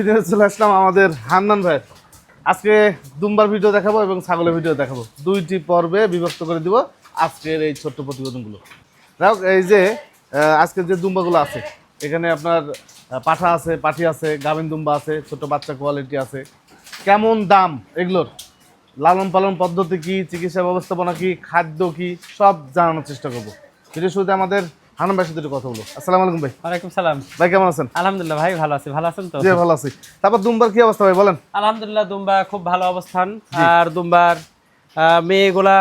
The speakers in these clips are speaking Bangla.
ফিরে চলে আসলাম আমাদের হান্নান ভাই। আজকে দুম্বার ভিডিও দেখাবো এবং ছাগলের ভিডিও দেখাবো। দুইটি পর্বে বিভক্ত করে দিব আজকের এই ছোট্ট প্রতিবেদনগুলো। যাই এই যে আজকের যে দুম্বাগুলো আছে, এখানে আপনার পাঠা আছে, পাঠি আছে, গাভিন দুম্বা আছে, ছোট বাচ্চা কোয়ালিটি আছে। কেমন দাম এগুলোর? লালন পালন পদ্ধতি কি? চিকিৎসা ব্যবস্থাপনা কি? খাদ্য কি? সব জানানোর চেষ্টা করব। ভিডিও শুরুতে আমাদের হান্নান ভাইয়ের সাথে কথা বলব আসসালামু আলাইকুম ভাই। ওয়ালাইকুম সালাম। ভাই কেমন আছেন? আলহামদুলিল্লাহ ভাই ভালো আছি। ভালো আছেন তো? জি ভালো আছি। তারপর দুম্বার কি অবস্থা ভাই বলেন। আলহামদুলিল্লাহ দুম্বা খুব ভালো অবস্থান। আর দুম্বার মেয়েগুলা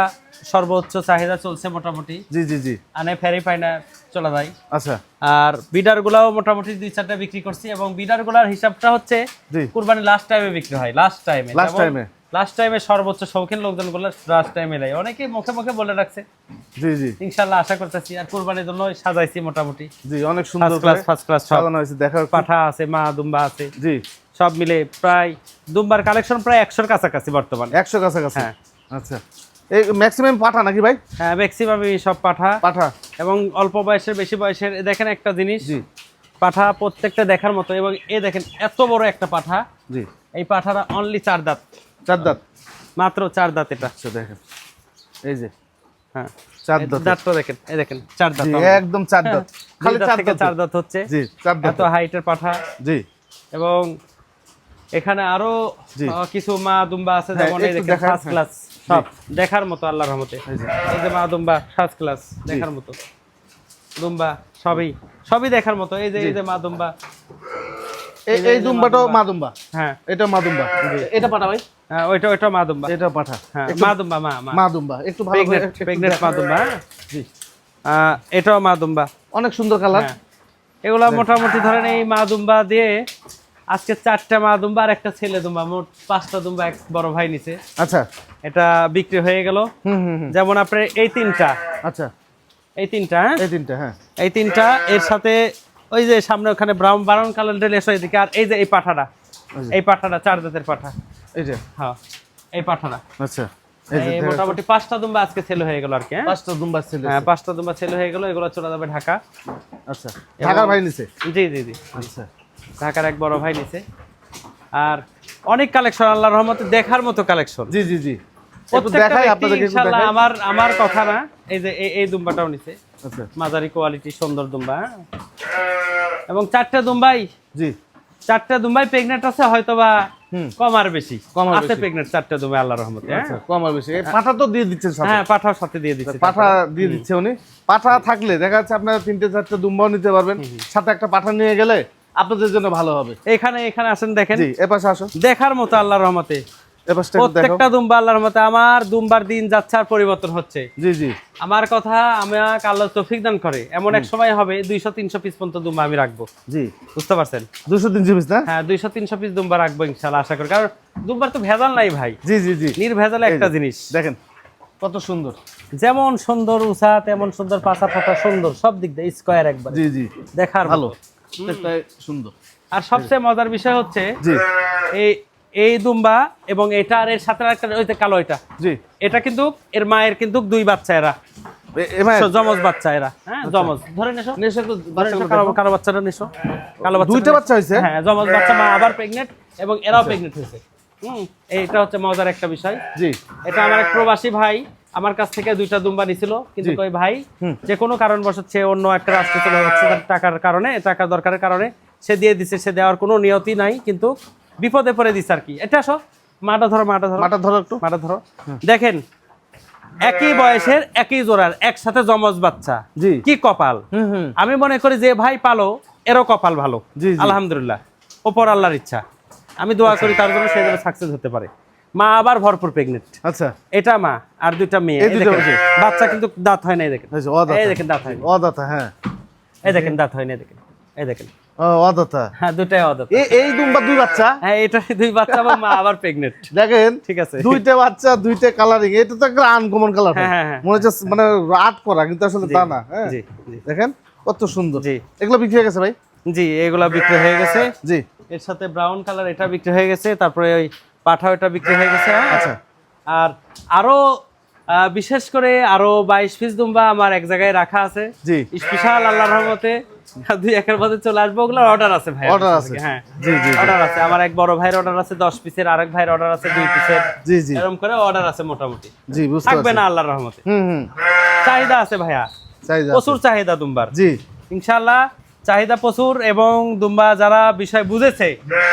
সর্বোচ্চ চাহিদা চলছে মোটামুটি। জি জি জি। আনে ফেরি পাই না চলে যায়। আচ্ছা। আর বিডার গুলাও মোটামুটি দুই চারটা বিক্রি করছি এবং বিডারগুলার হিসাবটা হচ্ছে কুরবানি লাস্ট টাইমে বিক্রি হয় লাস্ট টাইমে time এ? লাস্ট টাইমে সর্বোচ্চ শৌখিন লোকজনগুলো লাস্ট টাইমে দেয় অনেকে মুখে মুখে বলে রাখছে। জি জি। ইনশাল্লাহ আশা করতেছি আর কুরবানির জন্য সাজাইছি মোটামুটি। জি অনেক সুন্দর ক্লাস ফার্স্ট ক্লাস সাজানো হয়েছে দেখা পাঠা আছে মা দুম্বা আছে। জি। সব মিলে প্রায় দুম্বার কালেকশন প্রায় একশোর কাছাকাছি বর্তমানে। একশো কাছাকাছি? হ্যাঁ। আচ্ছা। এই ম্যাক্সিমাম পাঠা নাকি ভাই? হ্যাঁ ম্যাক্সিমামই সব পাঠা। পাঠা। এবং অল্প বয়সের বেশি বয়সের দেখেন একটা জিনিস। জি। পাঠা প্রত্যেকটা দেখার মতো এবং এ দেখেন এত বড় একটা পাঠা। জি। এই পাঠাটা অনলি চার দাঁত। চার দাঁত? মাত্র চার দাঁত এটা। আচ্ছা দেখেন। এই যে হ্যাঁ। চার দাঁত দাঁতটা দেখেন এই দেখেন চার দাঁত একদম চার দাঁত। খালি চার থেকে চার দাঁত হচ্ছে। জি চার দাঁত এত হাইটের পাঠা। জি। এবং এখানে আরও কিছু মা দুম্বা আছে হ্যাঁ, যেমন এই দেখেন ফার্স্ট। ক্লাস সব দেখার মতো আল্লাহর রহমতে। এই যে। এই যে মা দুম্বা ফার্স্ট ক্লাস দেখার মতো। দুম্বা সবই সবই দেখার মতো। এই যে এই যে মা দুম্বা। এই এই দুম্বাটাও মা হ্যাঁ। এটা মা এটা পাঠা ভাই? হ্যাঁ ওইটা ওইটা মা এটা পাঠা। হ্যাঁ একটু মা দুম্বা মা মা। মা দুম্বা একটু ভালো প্রেগনেন্ট একটু প্রেগনেন্ট মা দুম্বা হ্যাঁ? জি। এটাও মা অনেক সুন্দর কালার। হ্যাঁ। এগুলা মোটামুটি ধরেন এই মা দুম্বা দিয়ে আজকে চারটা মা দুম্বা আর একটা ছেলে দুম্বা। মোট পাঁচটা দুম্বা এক বড় ভাই নিছে। আচ্ছা। এটা বিক্রি হয়ে গেল। হুম হুম হুম। যেমন আপনার এই তিনটা। আচ্ছা। এই তিনটা হ্যাঁ? এই তিনটা হ্যাঁ। এই তিনটা এর সাথে ওই যে সামনে ওখানে ব্রাউন ব্রাউন কালার এসো এদিকে আর এই যে এই পাঠাটা। এই পাঠাটা চার জাতের পাঠা। এই যে। হ্যাঁ এই পাঠাটা। আচ্ছা এই যে এই দেখা- মোটামুটি পাঁচটা দুম্বা আজকে ছেলে হয়ে গেল আর কি হ্যাঁ? পাঁচটা দুম্বা ছেলে হ্যাঁ পাঁচটা দুম্বা ছেলে হয়ে গেল এগুলো চলে যাবে ঢাকা। আচ্ছা ঢাকার ভাই নিছে? জি জি জি। আচ্ছা। ঢাকার এক বড় ভাই নিছে। আর অনেক কালেকশন আল্লাহর রহমতে দেখার মতো কালেকশন জি জি জি। দেখাই আমার আমার কথা না এই যে এই- দুম্বাটাও নিছে। মাঝারি কোয়ালিটি সুন্দর দুম্বা হ্যাঁ? এবং চারটা দুম্বাই? জি। চারটা দুম্বাই প্রেগনেন্ট আছে হয়তো বা হুম। কম আর বেশি। আছে। প্রেগনেন্ট চারটা দুম্বাই আল্লাহর রহমতে হ্যাঁ? আচ্ছা কম আর বেশি। পাঠা তো দিয়ে দিচ্ছেন সাথে। হ্যাঁ পাঠাও সাথে দিয়ে দিচ্ছে পাঠা দিয়ে দিচ্ছে উনি। পাঠা থাকলে দেখা যাচ্ছে আপনারা তিনটে চারটে দুম্বাও নিতে পারবেন। সাথে একটা পাঠা নিয়ে গেলে আপনাদের জন্য ভালো হবে। এখানে এখানে আসেন দেখেন। জি এ পাশে আসো দেখার মতো আল্লাহর রহমতে। প্রত্যেকটা দুম্বা আল্লাহর রহমতে আমার দুম্বার দিন যাচ্ছে আর পরিবর্তন হচ্ছে। জি জি। আমার কথা আমাকে আল্লাহ তৌফিক দান করে। এমন এক সময় হবে দুইশো তিনশো পিস পর্যন্ত দুম্বা আমি রাখব। জি। বুঝতে পারছেন? দুশো তিনশো পিস না? হ্যাঁ দুইশো তিনশো পিস দুম্বা রাখব ইনশাল্লাহ আশা করি। কারণ দুম্বার তো ভেজাল নাই ভাই। জি জি জি। নির্ভেজাল একটা জিনিস। দেখেন। কত সুন্দর। যেমন সুন্দর উষা তেমন সুন্দর পাতা ফাটা সুন্দর সব দিক দিয়ে স্কোয়ার একবার। জি জি। দেখার ভালো। সুন্দর। আর সবচেয়ে মজার বিষয় হচ্ছে এই এই দুম্বা এবং এটা আর এর সাথে একটা ওই যে কালো এটা। জি। এটা কিন্তু এর মায়ের কিন্তু দুই বাচ্চা এরা। জমজ বাচ্চা এরা। হ্যাঁ জমজ ধরে নেছো? নেশা তো ধরে নেছো, কালো কালো বাচ্চাটা নিছো? কালো বাচ্চা দুইটা বাচ্চা হয়েছে? হ্যাঁ জমজ বাচ্চা মা আবার প্রেগনেন্ট এবং এরাও প্রেগনেন্ট হয়েছে। হুম এইটা হচ্ছে মজার একটা বিষয়। জি। এটা আমার এক প্রবাসী ভাই আমার কাছ থেকে দুইটা দুম্বা নিছিল। কিন্তু। ওই ভাই। যে কোনো কারণবশত সে অন্য একটা রাষ্ট্রে চলে যাচ্ছে তার টাকার কারণে টাকার দরকারের কারণে। সে দিয়ে দিছে সে দেওয়ার কোনো নিয়তি নাই কিন্তু বিপদে পড়ে দিছে আর কি। এটা আসো মাটা ধরো মাটা ধরো। মাটা ধরো একটু। মাটা ধরো। দেখেন একই বয়সের একই জোড়ার একসাথে জমজ বাচ্চা। জি। কি কপাল? আমি মনে করি যে ভাই পালো এরও কপাল ভালো। জি। আলহামদুলিল্লাহ। ওপর আল্লাহর ইচ্ছা। আমি দোয়া করি তার জন্য সে যেন সাকসেস হতে পারে। মা আবার ভরপুর প্রেগনেন্ট আচ্ছা। এটা মা আর দুইটা মেয়ে। বাচ্চা কিন্তু দাঁত হয় না এই দেখেন। এই দেখেন দাঁত হয় হ্যাঁ। এই দেখেন দাঁত হয় না এই দেখেন। এই দেখেন। অদাতা হ্যাঁ দুটাই অদাত এই এই দুম্বা দুই বাচ্চা? হ্যাঁ এটা দুই বাচ্চা এবং মা আবার প্রেগনেন্ট দেখেন ঠিক আছে। দুইটা বাচ্চা দুইটা কালারিং এটা তো একটা আনকমন কালার হ্যাঁ, হ্যাঁ। মনে হচ্ছে আর্ট করা কিন্তু আসলে তা না জি জি। দেখেন কত সুন্দর। জি। এগুলো বিক্রি হয়ে গেছে ভাই? জি এগুলা বিক্রি হয়ে গেছে। জি। এর সাথে ব্রাউন কালার এটা বিক্রি হয়ে গেছে তারপরে ওই পাঠাও এটা বিক্রি হয়ে গেছে? আচ্ছা। আর আরও বিশেষ করে আরও বাইশ পিস দুম্বা আমার এক জায়গায় রাখা আছে। জি। স্পেশাল আল্লাহর রহমতে। দুই একের মধ্যে চলে আসব ওগুলো অর্ডার আছে ভাই Order আছে? হ্যাঁ জি, জি, জি। অর্ডার আছে। আমার এক বড় ভাইয়ের অর্ডার আছে দশ পিসের আরেক ভাইয়ের অর্ডার আছে পিসের জি জি। এরকম করে অর্ডার আছে মোটামুটি। জি বুঝতে থাকবে না আল্লাহর রহমতে। হুম হুম। চাহিদা আছে ভাইয়া। চাহিদা প্রচুর চাহিদা দুম্বার। জি। ইনশাল্লাহ চাহিদা প্রচুর এবং দুম্বা যারা বিষয় বুঝেছে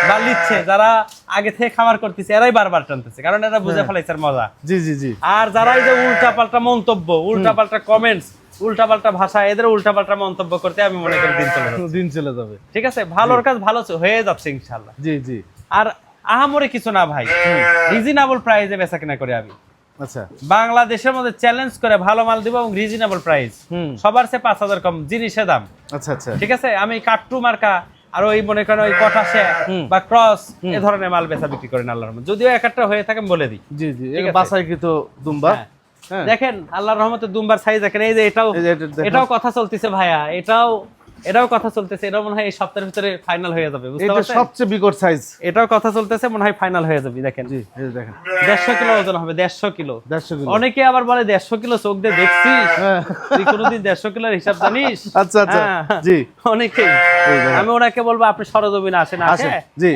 বা লিখছে যারা আগে থেকে খাবার করতেছে এরাই বারবার টানতেছে কারণ এরা বুঝে হ্যাঁ। ফেলাইছে মজা। জি জি জি। আর যারা এই যে উল্টা পাল্টা মন্তব্য উল্টা পাল্টা কমেন্টস উল্টা পাল্টা ভাষা এদের উল্টা পাল্টা মন্তব্য করতে আমি মনে করি দিন চলে যাচ্ছে। দিন চলে যাবে। ঠিক আছে ভালোর কাজ ভালো হয়ে যাচ্ছে ইনশাল্লাহ জি জি। আর আহামরি কিছু না ভাই। রিজনেবল প্রাইসে বেচা কিনা করে আমি। আচ্ছা। বাংলাদেশের মধ্যে চ্যালেঞ্জ করে ভালো মাল দিব এবং রিজনেবল প্রাইস হুম। সবার সে পাঁচ হাজার কম জিনিসের দাম। আচ্ছা আচ্ছা। ঠিক আছে আমি কাট্টু মার্কা আর ওই মনে করেন ওই হুম। বা ক্রস এ ধরনের মাল বেচা বিক্রি করেন আল্লাহর যদিও এক একটা হয়ে থাকে বলে দিই। জি জি। বাসায় কিন্তু দুম্বা। হ্যাঁ। দেখেন আল্লাহর রহমতে দুম্বার সাইজ দেখেন এই যে এটাও এটা। এটাও কথা চলতেছে ভাইয়া এটাও এটাও কথা চলতেছে এটাও মনে হয় এই সপ্তাহের ভিতরে ফাইনাল হয়ে যাবে বুঝতে এটা পারছেন? সবচেয়ে বিকট সাইজ এটাও কথা চলতেছে মনে হয় ফাইনাল হয়ে যাবে দেখেন। জি এই দেখেন। দেড়শো কিলো ওজন হবে দেড়শো কিলো। দেড়শো কিলো। অনেকে আবার বলে দেড়শো কিলো চোখ দিয়ে দেখছিস? হ্যাঁ। তুই কোনোদিন দেড়শো কিলোর হিসাব জানিস? আচ্ছা আচ্ছা। হ্যাঁ। জি। অনেকেই। আমি ওনাকে বলব আপনি সরজমিনে আসেন আসে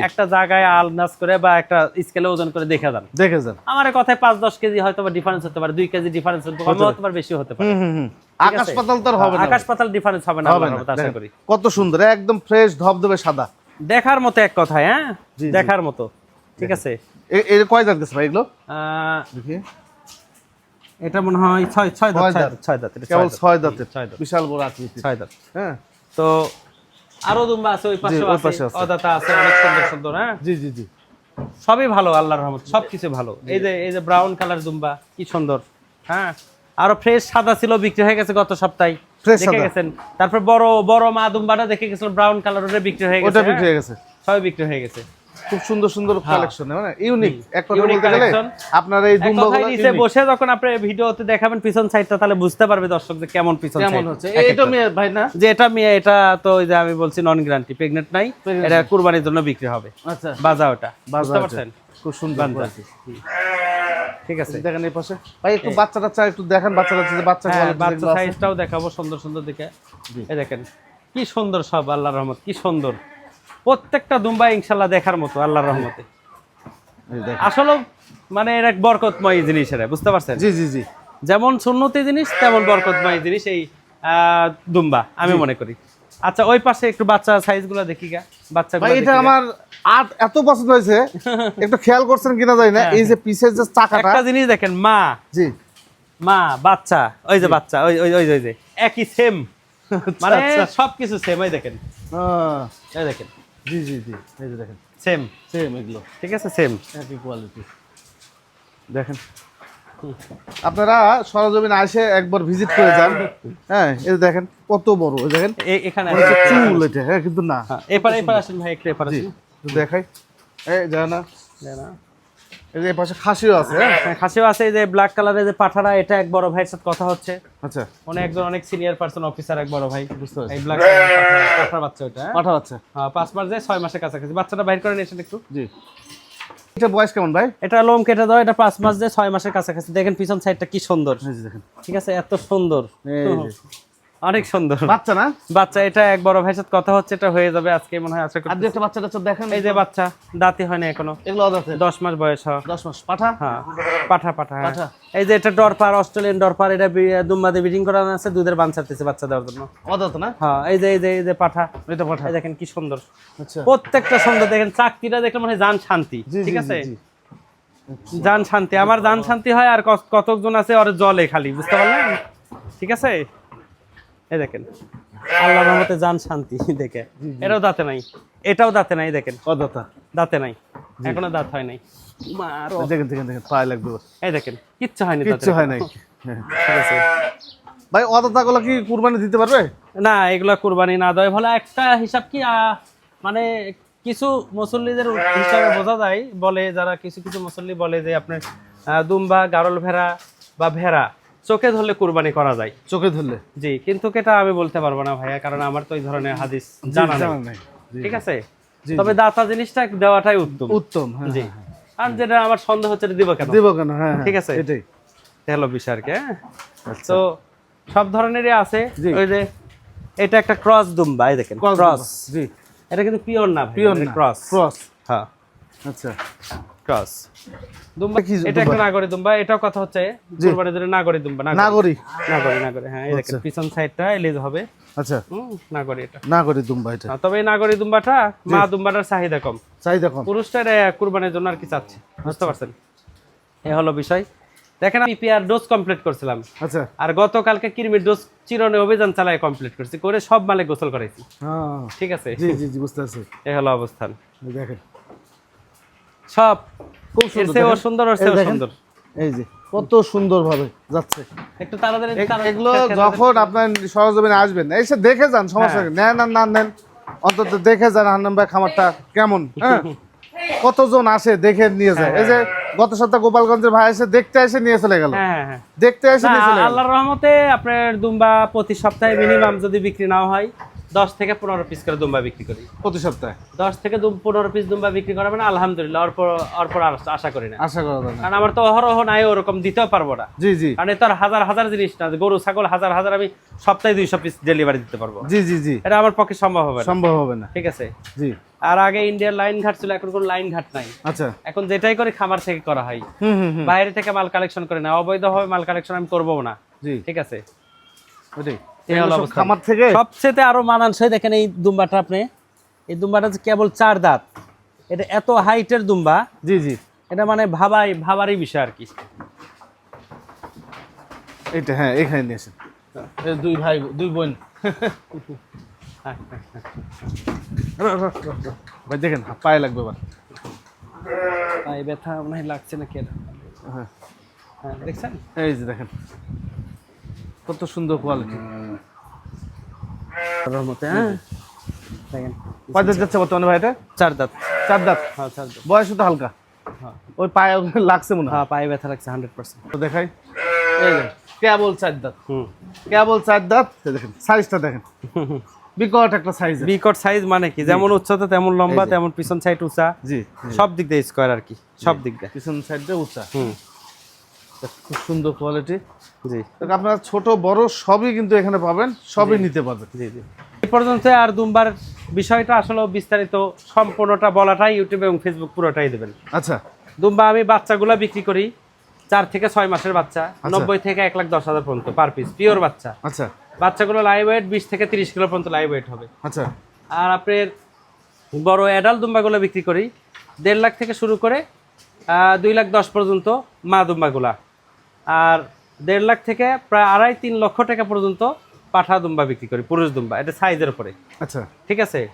একটা জায়গায় আলনাস করে বা একটা স্কেলে ওজন করে দেখে যান। দেখে যান। আমার কথায় পাঁচ দশ কেজি হয়তো ডিফারেন্স হতে পারে দুই কেজি ডিফারেন্স হতে পারে হতে পারে। বেশি হতে পারে। আকাশ পাতাল তো হবে না। আকাশ পাতাল ডিফারেন্স হবে না আশা করি। কত সুন্দর একদম ফ্রেশ ধবধবে সাদা। দেখার মতো এক কথায় হ্যাঁ। দেখার মতো। ঠিক আছে? এর কয় দাঁত গেছে ভাই এগুলো? দেখি। এটা মনে হয় ছয় ছয় দাঁত ছয় দাঁত। দাঁত, ছয় দাঁত কেবল ছয় ছয় দাঁতের। ছয় দাঁত। বিশাল বড় আকৃতি ছয় দাঁত। হ্যাঁ। তো আরও দুম্বা আছে ওই পাশে আছে। অদাতা আছে অনেক সুন্দর সুন্দর হ্যাঁ? জি জি জি। সবই ভালো আল্লাহর রহমত সবকিছু ভালো। এই যে এই যে ব্রাউন কালার দুম্বা কি সুন্দর হ্যাঁ? আরও ফ্রেশ সাদা ছিল বিক্রি হয়ে গেছে গত সপ্তাহে। দেখে গেছেন? তারপর বড় বড় মা দুম্বাটা দেখে গেছিল ব্রাউন কালার ওটা বিক্রি হয়ে গেছে ওটা বিক্রি হ্যাঁ? হয়ে গেছে। সবই বিক্রি হয়ে গেছে। খুব সুন্দর সুন্দর কালেকশন মানে ইউনিক এক কথা বলতে গেলে আপনার এই দুম্বা কথায় নিচে বসে যখন আপনি ভিডিওতে দেখাবেন পিছন সাইডটা তাহলে বুঝতে পারবে দর্শক যে কেমন পিছন কেমন হচ্ছে। এটা। মেয়ে ভাই না? যে এটা মেয়ে এটা তো ওই যে আমি বলছি নন গ্যারান্টি প্রেগনেন্ট নাই এটা কুরবানির জন্য বিক্রি হবে। আচ্ছা। বাজা ওটা। বুঝতে পারছেন? খুব সুন্দর ঠিক আছে। দেখেন এই পাশে। ভাই একটু বাচ্চা টাচ্চা একটু দেখেন বাচ্চা টাচ্চা যে বাচ্চা হ্যাঁ বাচ্চা সাইজটাও দেখাবো সুন্দর সুন্দর দেখে এই দেখেন কি সুন্দর সব আল্লাহর রহমত কি সুন্দর। প্রত্যেকটা দুম্বা ইনশাল্লাহ দেখার মতো আল্লাহর রহমতে। আসলে মানে এর এক বরকতময় জিনিস এটা বুঝতে পারছেন? জি জি জি। যেমন সুন্নতি জিনিস তেমন বরকতময় জিনিস এই দুম্বা আমি মনে করি। আচ্ছা ওই পাশে একটু বাচ্চা সাইজগুলো দেখি গা বাচ্চা ভাই এটা আমার আর এত পছন্দ হয়েছে। একটু খেয়াল করছেন কিনা জানি না এই যে পিসের যে চাকাটা। একটা জিনিস দেখেন মা। জি। মা বাচ্চা ওই যে বাচ্চা ওই ওই ওই যে, ওই যে একই সেম মানে আচ্ছা। সবকিছু সেম ওই দেখেন। এই দেখেন। জি জি জি এই যে দেখেন। সেম সেম এগুলো। ঠিক আছে সেম একই কোয়ালিটি দেখেন। আপনারা সরজমিনে আসে একবার ভিজিট করে যান। হ্যাঁ এই দেখেন কত বড় এই দেখেন। এখানে চুল এটা হ্যাঁ কিন্তু না। হ্যাঁ, এপারে এপারে আসেন ভাই একটু এপারে দেখাই। এই যায় না না? এই যে পাশে খাসিও আছে হ্যাঁ? হ্যাঁ, খাসিও আছে এই যে ব্ল্যাক কালারের যে পাঠারা এটা এক বড় ভাইয়ের সাথে কথা হচ্ছে। আচ্ছা। উনি একজন অনেক সিনিয়র পার্সন অফিসার এক বড় ভাই। বুঝতে পারছি। এই ব্ল্যাক পাঠার বাচ্চা ওটা হ্যাঁ? পাঠা বাচ্চা। হ্যাঁ, পাঁচ মাস যায় ছয় মাসের কাছাকাছি। বাচ্চাটা বাইর করে নিয়েছেন একটু। জি। এটা বয়স কেমন ভাই? এটা লোম কেটে দাও এটা পাঁচ মাস যায় ছয় মাসের কাছাকাছি। দেখেন পিছন সাইডটা কি সুন্দর। দেখেন। ঠিক আছে এত সুন্দর। অনেক সুন্দর। বাচ্চা না? বাচ্চা এটা এক বড় ভাইয়ের সাথে কথা হচ্ছে এটা হয়ে যাবে আজকে মনে হয় আশা করি দু একটা বাচ্চা টাচ্চা দেখেন। এই যে বাচ্চা দাঁতই হয় না এখনও। এগুলো অদাতে দশ মাস বয়স হওয়া দশ মাস। পাঠা? হ্যাঁ পাঠা পাঠা হ্যাঁ। পাঠা। এই যে এটা ডরপার অস্ট্রেলিয়ান ডরপার এটা দুম্বাতে ব্রিডিং করানো আছে দুধের বান ছাড়তেছে বাচ্চা দেওয়ার জন্য। অদাত না? হ্যাঁ এই যে এই যে এই যে পাঠা। এটা পাঠা। দেখেন কি সুন্দর। আচ্ছা। প্রত্যেকটা সুন্দর দেখেন চাকরিটা দেখলে মনে হয় জান শান্তি ঠিক আছে? জি। জান শান্তি। আমার জান শান্তি হয় আর কত- কতজন আছে ওর জলে খালি বুঝতে পারলেন? ঠিক আছে? এই দেখেন। আল্লাহ রহমতে জান শান্তি দেখে। এটাও দাঁতে নাই। এটাও দাঁতে নাই দেখেন। অদাতা দাঁতে। নাই। এখনও দাঁত হয় নাই। দেখেন দেখেন দেখেন পায়ে লাগবে এই দেখেন কিচ্ছু হয়নি কিচ্ছু হয় নাই। ভাই অদাতা গুলো কি কুরবানি দিতে পারবে? না এগুলা কুরবানি না দেয় ভালো। একটা হিসাব কি মানে কিছু মুসল্লিদের হিসাবে বোঝা যায় বলে যারা কিছু কিছু মুসল্লি বলে যে আপনার দুম্বা গারল ভেড়া বা ভেড়া। চোখে ধরলে কুরবানি করা যায়। চোখে ধরলে? জি কিন্তু এটা আমি বলতে পারব না ভাইয়া কারণ আমার তো এই ধরনের হাদিস জানা নেই। ঠিক আছে? তবে দাতা জিনিসটা দেওয়াটাই উত্তম। উত্তম হ্যাঁ জি। আর যেটা আমার সন্দেহ হচ্ছে দিব কেন? দিব কেন? হ্যাঁ হ্যাঁ, ঠিক আছে। এটাই। হলো বিষয় আর কি হ্যাঁ? আচ্ছা। তো সব ধরনেরই আছে। ওই যে এটা একটা ক্রস দুম্বা এই দেখেন ক্রস জি। এটা কিন্তু পিওর না পিওর ক্রস। ক্রস। হ্যাঁ। আচ্ছা। ক্রস। দুম্বা কি এটা একটা নাগরি দুম্বা এটাও কথা হচ্ছে কুরবানির জন্য নাগরি দুম্বা নাগরি। নাগরি। নাগরি হ্যাঁ এই দেখেন আচ্ছা। পিছন সাইডটা এলিজ হবে। আচ্ছা। নাগরি এটা। নাগরি দুম্বা এটা। তবে এই নাগরি দুম্বাটা মা দুম্বাটার চাহিদা কম। চাহিদা কম। পুরুষটা এটা কুরবানির জন্য আর কি চাচ্ছে বুঝতে পারছেন? এই হলো বিষয়। দেখেন আমি পিআর ডোজ কমপ্লিট করছিলাম। আচ্ছা। আর গতকালকে কিরমির ডোজ চিরনে অভিযান চালায় কমপ্লিট করছি করে সব মালে গোসল করাইছি। হ্যাঁ। ঠিক আছে? জি জি জি বুঝতে পারছি। এই হলো অবস্থান। দেখেন। সব খুব সুন্দর সুন্দর এই সুন্দর। এই যে কত সুন্দর ভাবে যাচ্ছে। একটু তাড়াতাড়ি এগুলো যখন আপনার সরজমিনে আসবেন এসে দেখে যান সমস্যা হ্যাঁ। নেন আর না নেন অন্তত দেখে যান হান্নান ভাই খামারটা কেমন হ্যাঁ? কতজন আসে দেখে নিয়ে যায়। এই যে গত সপ্তাহ গোপালগঞ্জের ভাই এসে দেখতে এসে নিয়ে চলে গেল। হ্যাঁ হ্যাঁ, হ্যাঁ। দেখতে এসে নিয়ে চলে গেল। আল্লাহর রহমতে আপনার দুম্বা প্রতি সপ্তাহে মিনিমাম যদি বিক্রি না হয় দশ থেকে পনেরো পিস করে দুম্বা বিক্রি করি। প্রতি সপ্তাহে? দশ থেকে পনেরো পিস দুম্বা বিক্রি করা মানে আলহামদুলিল্লাহ অর্পর আশা করি না। আশা করা কারণ আমার তো অহরহ নাই ওরকম দিতেও পারব না। জি জি। কারণ এতো হাজার হাজার জিনিস না গরু ছাগল হাজার হাজার আমি সপ্তাহে দুইশো পিস ডেলিভারি দিতে পারব। জি জি জি। এটা আমার পক্ষে সম্ভব হবে সম্ভব হবে না। ঠিক আছে? জি। আর আগে ইন্ডিয়ার লাইন ঘাট ছিল এখন কোনো লাইন ঘাট নাই। আচ্ছা। এখন যেটাই করে খামার থেকে করা হয়। বাইরে থেকে মাল কালেকশন করে না। অবৈধভাবে মাল কালেকশন আমি করব না। জি। ঠিক আছে? ওটাই। খামার থেকে? সবচেয়ে আরও মানানসই দেখেন এই দুম্বাটা আপনি। এই দুম্বাটা কেবল চার দাঁত। এটা এত হাইটের দুম্বা। জি জি। এটা মানে ভাবাই ভাবারই বিষয় আর কি। এইটা হ্যাঁ এখানে নিয়ে আসেন। এই দুই ভাই দুই বোন। ভাই দেখেন পায়ে লাগবে এই ব্যথা মনে হয় লাগছে না কেন হ্যাঁ। হ্যাঁ দেখছেন? এই যে দেখেন কত সুন্দর কোয়ালিটি রহমতে হ্যাঁ? দেখেন কয় দাঁত যাচ্ছে বর্তমানে ভাই এটা চার দাঁত। চার দাঁত? হ্যাঁ চার দাঁত। বয়স তো হালকা। হ্যাঁ। ওই পায়ে লাগছে মনে হয়? পায়ে ব্যথা লাগছে হান্ড্রেড পার্সেন্ট। তো দেখাই। এই কেবল চার দাঁত। হুম। কেবল চার দাঁত। দেখেন। সাইজটা দেখেন। বিকট একটা সাইজ বিকট সাইজ মানে কি? যেমন উচ্চতা তেমন লম্বা তেমন পিছন সাইড উঁচা। জি সব দিক দিয়ে স্কোয়ার আর কি। সব দিক দিয়ে। পিছন সাইডটা উঁচা। হুম। খুব সুন্দর কোয়ালিটি জি। আপনারা ছোট বড় সবই কিন্তু এখানে পাবেন সবই নিতে পারবেন। জি জি। এই পর্যন্ত আর দুম্বার বিষয়টা আসলে বিস্তারিত সম্পূর্ণটা বলাটাই ইউটিউব এবং ফেসবুক পুরোটাই দেবেন। আচ্ছা। দুম্বা আমি বাচ্চাগুলো বিক্রি করি চার থেকে ছয় মাসের বাচ্চা নব্বই থেকে এক লাখ দশ হাজার পর্যন্ত পার পিস পিওর বাচ্চা। আচ্ছা। বাচ্চাগুলো লাইভ ওয়েট বিশ থেকে তিরিশ কিলো পর্যন্ত লাইভ ওয়েট হবে। আচ্ছা। আর আপনার বড় অ্যাডাল্ট দুম্বাগুলো বিক্রি করি দেড় লাখ থেকে শুরু করে দুই লাখ দশ পর্যন্ত মা দুম্বাগুলা। আর দেড় লাখ থেকে প্রায় আড়াই তিন লক্ষ টাকা পর্যন্ত পাঠা দুম্বা বিক্রি করি পুরুষ দুম্বা এটা সাইজের উপরে। আচ্ছা। ঠিক আছে?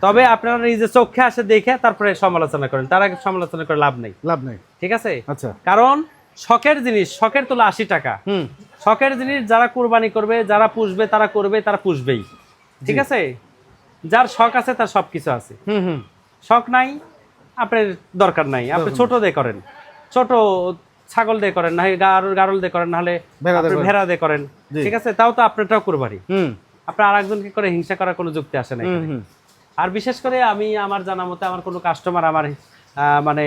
তবে আপনারা নিজে চোখে আসে দেখে তারপরে সমালোচনা করেন তার আগে সমালোচনা করে লাভ নেই। লাভ নেই। ঠিক আছে? আচ্ছা। কারণ শখের জিনিস শখের তোলা আশি টাকা। হুম। শখের জিনিস যারা কুরবানি করবে যারা পুষবে তারা করবে তারা পুষবেই। ঠিক আছে? যার শখ আছে তার সব কিছু আছে। হুম হুম। শখ নাই আপনার দরকার নাই। আপনি ছোট দিয়ে করেন। ছোট ছাগল দিয়ে করেন না গারল দিয়ে করেন নাহলে ভেড়া দিয়ে করেন। ঠিক আছে? তাও তো আপনারটাও কুরবানি। আপনার আরেকজনকে করে হিংসা করার কোনো যুক্তি আসে না আর বিশেষ করে আমি আমার জানা মতে আমার কোনো কাস্টমার আমার মানে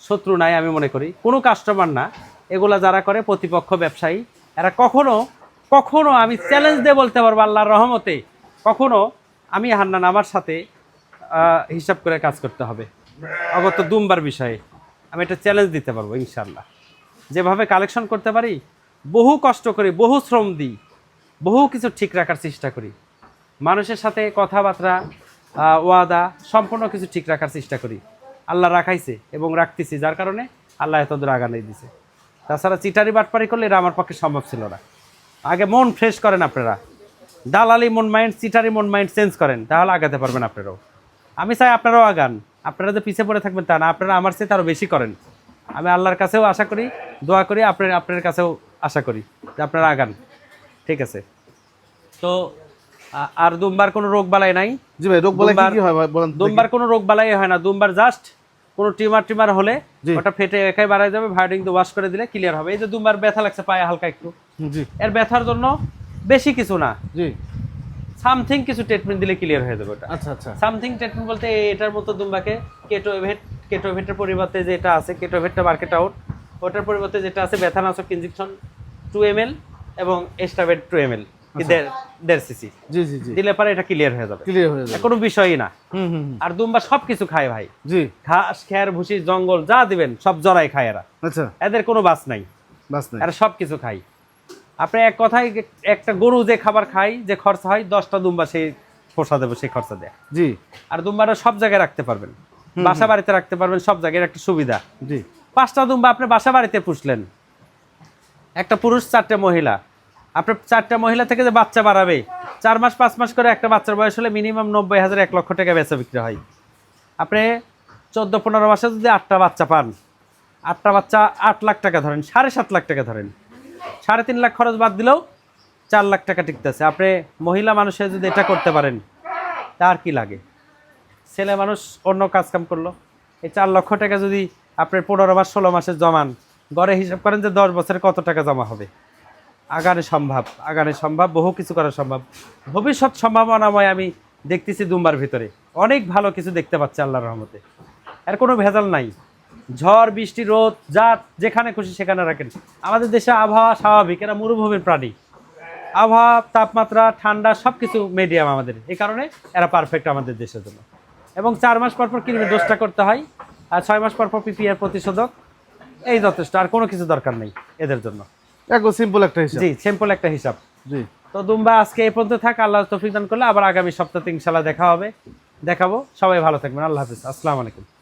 শত্রু নাই আমি মনে করি। কোনো কাস্টমার না। এগুলা যারা করে প্রতিপক্ষ ব্যবসায়ী এরা কখনো কখনো আমি চ্যালেঞ্জ দিয়ে বলতে পারব আল্লাহর রহমতে কখনো আমি হান্নান আমার সাথে আহ, হিসাব করে কাজ করতে হবে। অগত দুমবার বিষয়ে আমি একটা চ্যালেঞ্জ দিতে পারব ইনশাল্লাহ যেভাবে কালেকশন করতে পারি, বহু কষ্ট করি, বহু শ্রম দিই, বহু কিছু ঠিক রাখার চেষ্টা করি। মানুষের সাথে কথাবার্তা ওয়াদা সম্পূর্ণ কিছু ঠিক রাখার চেষ্টা করি। আল্লাহ রাখাইছে এবং রাখতেছি, যার কারণে আল্লাহ এত দূর আগানে দিছে। তাছাড়া চিটারি বাটপারি করলে এটা আমার পক্ষে সম্ভব ছিল না। আগে মন ফ্রেশ করেন আপনারা। দালালি মন মাইন্ড চিটারি মন মাইন্ড চেঞ্জ করেন, তাহলে আগাতে পারবেন আপনারাও। আমি চাই আপনারাও আগান। আপনারা যে পিছিয়ে পড়ে থাকবেন তা না, আপনারা আমার চেয়ে তারও বেশি করেন। আমি আল্লাহর কাছেও আশা করি দোয়া করি আপনার আপনার কাছেও আশা করি যে আপনারা আগান। ঠিক আছে? তো আর দুম্বার কোনো রোগ বালাই নাই? জি ভাই রোগ বালাই কি কি হয় বলেন। দুম্বার কোনো রোগ বালাই হয় না। দুম্বার জাস্ট কোনো টিমার টিমার হলে। ওটা ফেটে একাই বাড়াই যাবে ভায়োডিং দিয়ে ওয়াশ করে দিলে ক্লিয়ার হবে। এই যে দুম্বার ব্যথা লাগছে পায়ে হালকা একটু। জি। এর ব্যথার জন্য বেশি কিছু না। জি। সামথিং কিছু ট্রিটমেন্ট দিলে ক্লিয়ার হয়ে যাবে ওটা। আচ্ছা আচ্ছা। সামথিং ট্রিটমেন্ট বলতে এটার মতো দুম্বাকে কেটোভেট কেটোভেটের পরিবর্তে যেটা আছে কেটোভেটটা মার্কেট আউট ওটার পরিবর্তে যেটা আছে ব্যথানাশক ইঞ্জেকশন টু এম এল এবং এক্সট্রাভেট টু এম এল দেড় সিসি জি জি জি। দিলে পরে এটা ক্লিয়ার হয়ে যাবে। ক্লিয়ার হয়ে যাবে। কোনো বিষয়ই না। হুম হুম হুম। আর দুম্বা সবকিছু খায় ভাই। জি। ঘাস খের ভুসি জঙ্গল যা দিবেন সব জড়াই খায় এরা। আচ্ছা। এদের কোনো বাস নাই। বাস নাই। এরা সব কিছু খাই আপনি এক কথায় একটা গরু যে খাবার খাই যে খরচা হয় দশটা দুম্বা সেই পোষা দেবো সেই খরচা দেয়। জি। আর দুম্বাটা সব জায়গায় রাখতে পারবেন। বাসা বাড়িতে রাখতে পারবেন সব জায়গায় একটা সুবিধা। জি। পাঁচটা দুম্বা আপনি বাসা বাড়িতে পুষলেন। একটা পুরুষ চারটে মহিলা। আপনার চারটা মহিলা থেকে যে বাচ্চা বাড়াবে চার মাস পাঁচ মাস করে একটা বাচ্চার বয়স হলে মিনিমাম নব্বই হাজার এক লক্ষ টাকা বেচা বিক্রি হয়। আপনি চোদ্দ পনেরো মাসে যদি আটটা বাচ্চা পান আটটা বাচ্চা আট লাখ টাকা ধরেন সাড়ে সাত লাখ টাকা ধরেন। সাড়ে তিন লাখ খরচ বাদ দিলেও চার লাখ টাকা টিকতেছে। আপনি মহিলা মানুষে যদি এটা করতে পারেন, তার কি লাগে? ছেলে মানুষ অন্য কাজ কাম করল, এই চার লক্ষ টাকা যদি আপনার পনেরো মাস ষোলো মাসে জমান, গড়ে হিসাব করেন যে দশ বছরে কত টাকা জমা হবে। আগানে সম্ভব আগানে সম্ভব, বহু কিছু করা সম্ভব। ভবিষ্যৎ সম্ভাবনাময় আমি দেখতেছি দুম্বার ভিতরে। অনেক ভালো কিছু দেখতে পাচ্ছি আল্লাহর রহমতে। এর কোনো ভেজাল নাই। ঝড় বৃষ্টি রোদ যা যেখানে খুশি সেখানে রাখেন। আমাদের দেশে আবহাওয়া স্বাভাবিক এরা মরুভূমির প্রাণী। আবহাওয়া তাপমাত্রা ঠান্ডা সব কিছু মিডিয়াম আমাদের। এই কারণে এরা পারফেক্ট আমাদের দেশের জন্য। এবং চার মাস পর পর কিনবে দোষটা করতে হয়? আর ছয় মাস পর পর পিপিআর প্রতিষেধক এই যথেষ্ট আর কোনো কিছু দরকার নেই এদের জন্য। একদম সিম্পল একটা হিসাব। জি সিম্পল একটা হিসাব। জি। তো দুম্বা আজকে এই পর্যন্ত থাক আল্লাহ তৌফিক দান করলে আবার আগামী সপ্তাহে ইনশাল্লাহ দেখা হবে। দেখাবো। সবাই ভালো থাকবেন আল্লাহ হাফিজ। আসসালামু আলাইকুম।